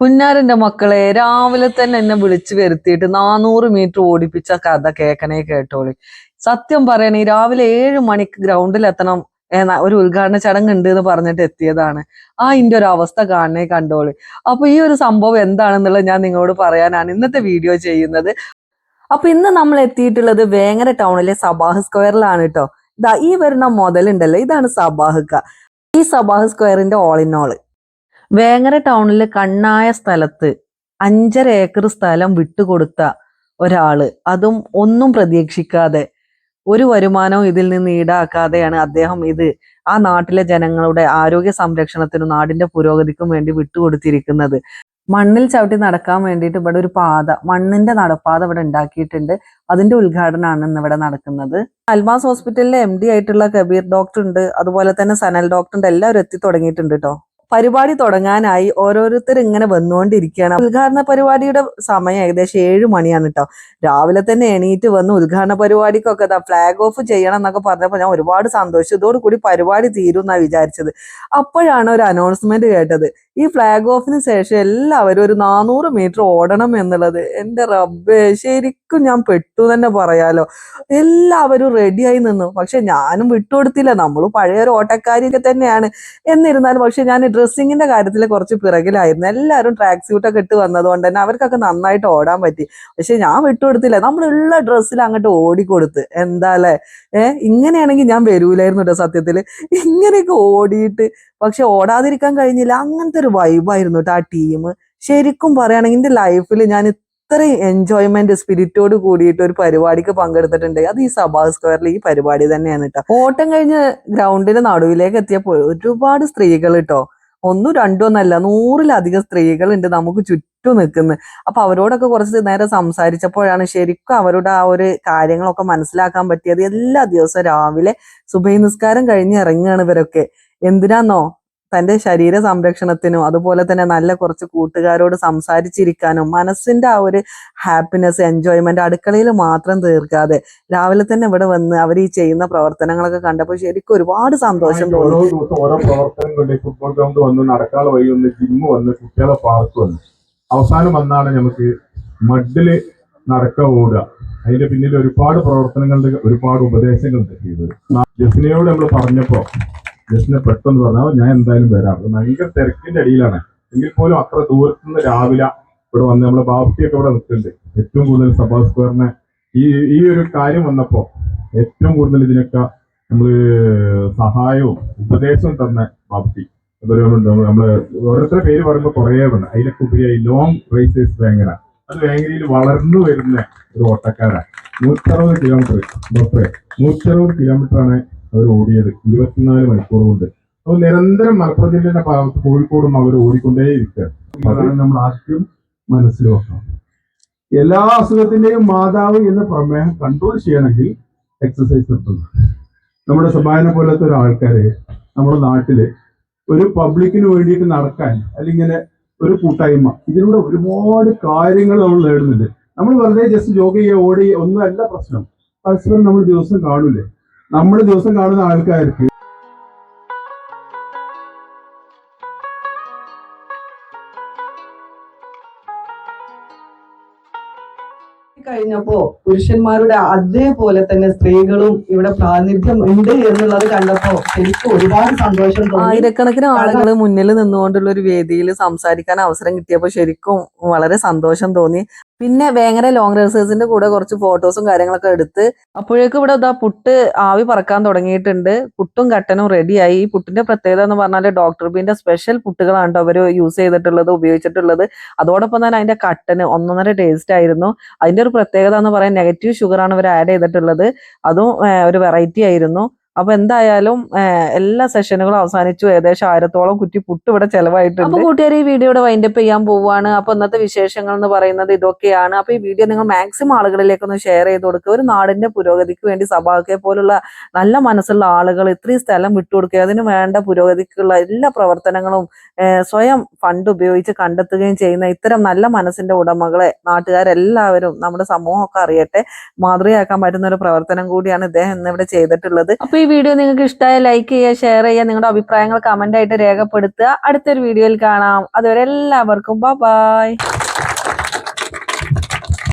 പുന്നാരന്റെ മക്കളെ രാവിലെ തന്നെ എന്നെ വിളിച്ചു വരുത്തിയിട്ട് നാനൂറ് മീറ്റർ ഓടിപ്പിച്ച കഥ കേക്കണേ കേട്ടോളി. സത്യം പറയണേ രാവിലെ ഏഴ് മണിക്ക് ഗ്രൗണ്ടിൽ എത്തണം ഒരു ഉദ്ഘാടന ചടങ്ങ് ഉണ്ട് എന്ന് പറഞ്ഞിട്ട് എത്തിയതാണ്. ആ ഇന്റെ ഒരു അവസ്ഥ കാണണേ കണ്ടോളി. അപ്പൊ ഈ ഒരു സംഭവം എന്താണെന്നുള്ളത് ഞാൻ നിങ്ങളോട് പറയാനാണ് ഇന്നത്തെ വീഡിയോ ചെയ്യുന്നത്. അപ്പൊ ഇന്ന് നമ്മൾ എത്തിയിട്ടുള്ളത് വേങ്ങര ടൗണിലെ സബാഹ് സ്ക്വയറിലാണ് കേട്ടോ ഈ വരുന്ന മുതലുണ്ടല്ലോ ഇതാണ് സബാഹ് ഈ സബാഹ് സ്ക്വയറിന്റെ ഓൾ ഇൻ ഓൾ വേങ്ങര ടൗണിലെ കണ്ണായ സ്ഥലത്ത് അഞ്ചര ഏക്കർ സ്ഥലം വിട്ടുകൊടുത്ത ഒരാൾ. അതും ഒന്നും പ്രതീക്ഷിക്കാതെ ഒരു വരുമാനവും ഇതിൽ നിന്ന് ഈടാക്കാതെയാണ് അദ്ദേഹം ഇത് ആ നാട്ടിലെ ജനങ്ങളുടെ ആരോഗ്യ സംരക്ഷണത്തിനും നാടിന്റെ പുരോഗതിക്കും വേണ്ടി വിട്ടുകൊടുത്തിരിക്കുന്നത്. മണ്ണിൽ ചവിട്ടി നടക്കാൻ വേണ്ടിയിട്ട് ഇവിടെ ഒരു പാത മണ്ണിന്റെ നടപ്പാത ഇവിടെ ഉണ്ടാക്കിയിട്ടുണ്ട്. അതിന്റെ ഉദ്ഘാടനമാണ് ഇന്ന് ഇവിടെ നടക്കുന്നത്. അൽമാസ് ഹോസ്പിറ്റലിലെ എം ഡി ആയിട്ടുള്ള കബീർ ഡോക്ടർ ഉണ്ട്. അതുപോലെ തന്നെ സനൽ ഡോക്ടർ ഉണ്ട്. എല്ലാവരും എത്തി തുടങ്ങിയിട്ടുണ്ട് കേട്ടോ പരിപാടി തുടങ്ങാനായി ഓരോരുത്തർ ഇങ്ങനെ വന്നുകൊണ്ടിരിക്കുകയാണ്. ഉദ്ഘാടന പരിപാടിയുടെ സമയം ഏകദേശം ഏഴ് മണിയാണ് കേട്ടോ രാവിലെ തന്നെ എണീറ്റ് വന്ന് ഉദ്ഘാടന പരിപാടിക്കൊക്കെ ഫ്ലാഗ് ഓഫ് ചെയ്യണം എന്നൊക്കെ പറഞ്ഞപ്പോൾ ഞാൻ ഒരുപാട് സന്തോഷിച്ചു ഇതോടുകൂടി പരിപാടി തീരും എന്നാണ് വിചാരിച്ചത്. അപ്പോഴാണ് ഒരു അനൗൺസ്മെന്റ് കേട്ടത്. ഈ ഫ്ലാഗ് ഓഫിന് ശേഷം എല്ലാവരും ഒരു നാനൂറ് മീറ്റർ ഓടണം എന്നുള്ളത്. എന്റെ റബ്ബേ ശരിക്കും ഞാൻ പെട്ടു തന്നെ പറയാലോ. എല്ലാവരും റെഡിയായി നിന്നു. പക്ഷെ ഞാനും വിട്ടുകൊടുത്തില്ല. നമ്മളും പഴയൊരു ഓട്ടക്കാരിയൊക്കെ തന്നെയാണ്. എന്നിരുന്നാലും പക്ഷെ ഞാൻ ഡ്രസ്സിങ്ങിന്റെ കാര്യത്തിൽ കുറച്ച് പിറകിലായിരുന്നു. എല്ലാവരും ട്രാക്ക് സ്യൂട്ടൊക്കെ ഇട്ട് വന്നതുകൊണ്ട് തന്നെ അവർക്കൊക്കെ നന്നായിട്ട് ഓടാൻ പറ്റി. പക്ഷെ ഞാൻ വിട്ടുകൊടുത്തില്ല. നമ്മളുള്ള ഡ്രസ്സിൽ അങ്ങോട്ട് ഓടിക്കൊടുത്ത്. എന്താ അല്ലേ? ഏഹ് ഇങ്ങനെയാണെങ്കിൽ ഞാൻ വരൂലായിരുന്നു കേട്ടോ സത്യത്തിൽ ഇങ്ങനെയൊക്കെ ഓടിയിട്ട്. പക്ഷെ ഓടാതിരിക്കാൻ കഴിഞ്ഞില്ല. അങ്ങനത്തെ ഒരു വൈബായിരുന്നു കേട്ടോ ആ ടീം ശരിക്കും പറയുകയാണെങ്കിൽ എന്റെ ലൈഫിൽ ഞാൻ ഇത്രയും എൻജോയ്മെന്റ് സ്പിരിറ്റോട് കൂടിയിട്ട് ഒരു പരിപാടിക്ക് പങ്കെടുത്തിട്ടുണ്ട്. അത് ഈ സഭാ സ്ക്വയറിൽ ഈ പരിപാടി തന്നെയാണ് കേട്ടോ ഓട്ടം കഴിഞ്ഞ് ഗ്രൗണ്ടിന്റെ നടുവിലേക്ക് എത്തിയപ്പോൾ ഒരുപാട് സ്ത്രീകൾ കേട്ടോ ഒന്നും രണ്ടും ഒന്നല്ല നൂറിലധികം സ്ത്രീകളുണ്ട് നമുക്ക് ചുറ്റും നിൽക്കുന്നത്. അപ്പൊ അവരോടൊക്കെ കുറച്ച് നേരം സംസാരിച്ചപ്പോഴാണ് ശരിക്കും അവരുടെ ആ ഒരു കാര്യങ്ങളൊക്കെ മനസ്സിലാക്കാൻ പറ്റിയത് എല്ലാ ദിവസവും രാവിലെ സുബൈ നിസ്കാരം കഴിഞ്ഞ് ഇറങ്ങുകയാണ് ഇവരൊക്കെ. എന്തിനാന്നോ? തന്റെ ശരീര സംരക്ഷണത്തിനും അതുപോലെ തന്നെ നല്ല കുറച്ച് കൂട്ടുകാരോട് സംസാരിച്ചിരിക്കാനും മനസ്സിന്റെ ആ ഒരു ഹാപ്പിനെസ് എൻജോയ്മെന്റ് അടുക്കളയിൽ മാത്രം തീർക്കാതെ രാവിലെ തന്നെ ഇവിടെ വന്ന് അവർ ഈ ചെയ്യുന്ന പ്രവർത്തനങ്ങളൊക്കെ കണ്ടപ്പോൾ ശരിക്കും ഒരുപാട് സന്തോഷം ഓരോ ദിവസം ഓരോ ഫുട്ബോൾ ഗ്രൗണ്ട് വന്ന് നടക്കാനുള്ള വഴി വന്ന് ജിമ്മ് വന്ന് കുട്ടികളെ പാർക്ക് വന്ന്. അവസാനം വന്നാണ് നമുക്ക് മഡിൽ നടക്ക ഓടുക. അതിന്റെ പിന്നിൽ ഒരുപാട് പ്രവർത്തനങ്ങളുടെ ഒരുപാട് ഉപദേശങ്ങളുണ്ട് ചെയ്തത്. ജസ്നയോട് നമ്മൾ പറഞ്ഞപ്പോ ജസ്നെ പെട്ടെന്ന് പറഞ്ഞാൽ ഞാൻ എന്തായാലും വരാം. ഭയങ്കര തിരക്കിന്റെ അടിയിലാണ്. എങ്കിൽ പോലും അത്ര ദൂരത്തു നിന്ന് രാവിലെ ഇവിടെ വന്ന് നമ്മളെ ബാബുട്ടിയൊക്കെ ഇവിടെ നിൽക്കുന്നുണ്ട്. ഏറ്റവും കൂടുതൽ സഭാ സ്ക്വയറിനെ ഈ ഈ ഒരു കാര്യം വന്നപ്പോ ഏറ്റവും കൂടുതൽ ഇതിനൊക്കെ നമ്മൾ സഹായവും ഉപദേശവും തന്ന ബാബുട്ടി. നമ്മൾ ഓരോരുത്തരുടെ പേര് പറയുമ്പോൾ കുറേ വേണം അതിലൊക്കെ ഉപരിയായി ലോങ് റേസേഴ്സ് വേങ്ങര അത് വേങ്ങരയിൽ വളർന്നു വരുന്ന ഒരു ഓട്ടക്കാരാണ് നൂറ്ററുപത് കിലോമീറ്റർ ഡോക്ടറെ നൂറ്ററുപത് കിലോമീറ്റർ ആണ് അവർ ഓടിയത്. ഇരുപത്തിനാല് മണിക്കൂർ കൊണ്ട്. അപ്പോൾ നിരന്തരം മലപ്പുറം ജില്ലയുടെ ഭാഗത്ത് കോഴിക്കോടും അവർ ഓടിക്കൊണ്ടേയിരിക്കുക അതാണ് നമ്മൾ ആദ്യം മനസ്സിലാക്കണം എല്ലാ അസുഖത്തിന്റെയും മാതാവ് എന്ന പ്രമേഹം കൺട്രോൾ ചെയ്യണമെങ്കിൽ എക്സസൈസ് നിർത്തുന്നു നമ്മുടെ സമാന പോലത്തെ ഒരു ആൾക്കാരെ നമ്മുടെ നാട്ടിൽ ഒരു പബ്ലിക്കിന് വേണ്ടിയിട്ട് നടക്കാൻ അല്ലെങ്കിൽ ഒരു കൂട്ടായ്മ ഇതിലൂടെ ഒരുപാട് കാര്യങ്ങൾ നമ്മൾ നേടുന്നുണ്ട്. നമ്മൾ വെറുതെ ജസ്റ്റ് ജോഗ് ചെയ്യുക ഓടി ഒന്നും അല്ല പ്രശ്നം. പരസ്പരം നമ്മൾ ദിവസം കാണൂലേ? നമ്മൾ ദിവസം കാണുന്ന ആൾക്കാർക്ക് കഴിഞ്ഞപ്പോ പുരുഷന്മാരുടെ അതേപോലെ തന്നെ സ്ത്രീകളും ഇവിടെ പ്രാതിനിധ്യം ഉണ്ട് എന്നുള്ളത് കണ്ടപ്പോ എനിക്ക് ഒരുപാട് സന്തോഷം തോന്നി. ആയിരക്കണക്കിന് ആളുകൾ മുന്നിൽ നിന്നുകൊണ്ടുള്ള ഒരു വേദിയിൽ സംസാരിക്കാൻ അവസരം കിട്ടിയപ്പോൾ ശരിക്കും വളരെ സന്തോഷം തോന്നി. പിന്നെ വേങ്ങര ലോങ് റേസേഴ്സിന്റെ കൂടെ കുറച്ച് ഫോട്ടോസും കാര്യങ്ങളൊക്കെ എടുത്ത് അപ്പോഴേക്കും ഇവിടെ ഇതാ പുട്ട് ആവി പറക്കാൻ തുടങ്ങിയിട്ടുണ്ട്. പുട്ടും കട്ടനും റെഡിയായി ഈ പുട്ടിന്റെ പ്രത്യേകത എന്ന് പറഞ്ഞാൽ ഡോക്ടർ ബീന്റെ സ്പെഷ്യൽ പുട്ടുകളാണ് ട്ടോ അവർ യൂസ് ചെയ്തിട്ടുള്ളത് ഉപയോഗിച്ചിട്ടുള്ളത്. അതോടൊപ്പം തന്നെ അതിന്റെ കട്ടന് ഒന്നൊന്നര ടേസ്റ്റ് ആയിരുന്നു. അതിന്റെ ഒരു പ്രത്യേകത എന്ന് പറയാൻ നെഗറ്റീവ് ഷുഗർ ആണ് ഇവർ ആഡ് ചെയ്തിട്ടുള്ളത്. അതും ഒരു വെറൈറ്റി ആയിരുന്നു. അപ്പൊ എന്തായാലും എല്ലാ സെഷനുകളും അവസാനിച്ചു. ഏകദേശം ആയിരത്തോളം കുറ്റി പുട്ട് ഇവിടെ ചെലവായിട്ടുണ്ട്. അപ്പൊ കൂട്ടുകാർ ഈ വീഡിയോയുടെ വൈൻഡപ്പ് ചെയ്യാൻ പോവാണ്. അപ്പൊ ഇന്നത്തെ വിശേഷങ്ങൾ എന്ന് പറയുന്നത് ഇതൊക്കെയാണ്. അപ്പൊ ഈ വീഡിയോ നിങ്ങൾ മാക്സിമം ആളുകളിലേക്ക് ഒന്ന് ഷെയർ ചെയ്ത് കൊടുക്കുക. ഒരു നാടിന്റെ പുരോഗതിക്ക് വേണ്ടി സഭാക്കെ പോലുള്ള നല്ല മനസ്സുള്ള ആളുകൾ ഇത്രയും സ്ഥലം വിട്ടുകൊടുക്കുക അതിന് വേണ്ട പുരോഗതിക്കുള്ള എല്ലാ പ്രവർത്തനങ്ങളും സ്വയം ഫണ്ട് ഉപയോഗിച്ച് കണ്ടെത്തുകയും ചെയ്യുന്ന ഇത്തരം നല്ല മനസ്സിന്റെ ഉടമകളെ നാട്ടുകാരെല്ലാവരും നമ്മുടെ സമൂഹമൊക്കെ അറിയട്ടെ. മാതൃകയാക്കാൻ പറ്റുന്ന ഒരു പ്രവർത്തനം കൂടിയാണ് ഇദ്ദേഹം ഇന്നിവിടെ ചെയ്തിട്ടുള്ളത്. അപ്പൊ ഈ ഈ വീഡിയോ നിങ്ങൾക്ക് ഇഷ്ടമായ ലൈക്ക് ചെയ്യുക ഷെയർ ചെയ്യുക നിങ്ങളുടെ അഭിപ്രായങ്ങൾ കമന്റ് ആയിട്ട് രേഖപ്പെടുത്തുക. അടുത്തൊരു വീഡിയോയിൽ കാണാം. അതുവരെ എല്ലാവർക്കും ബൈ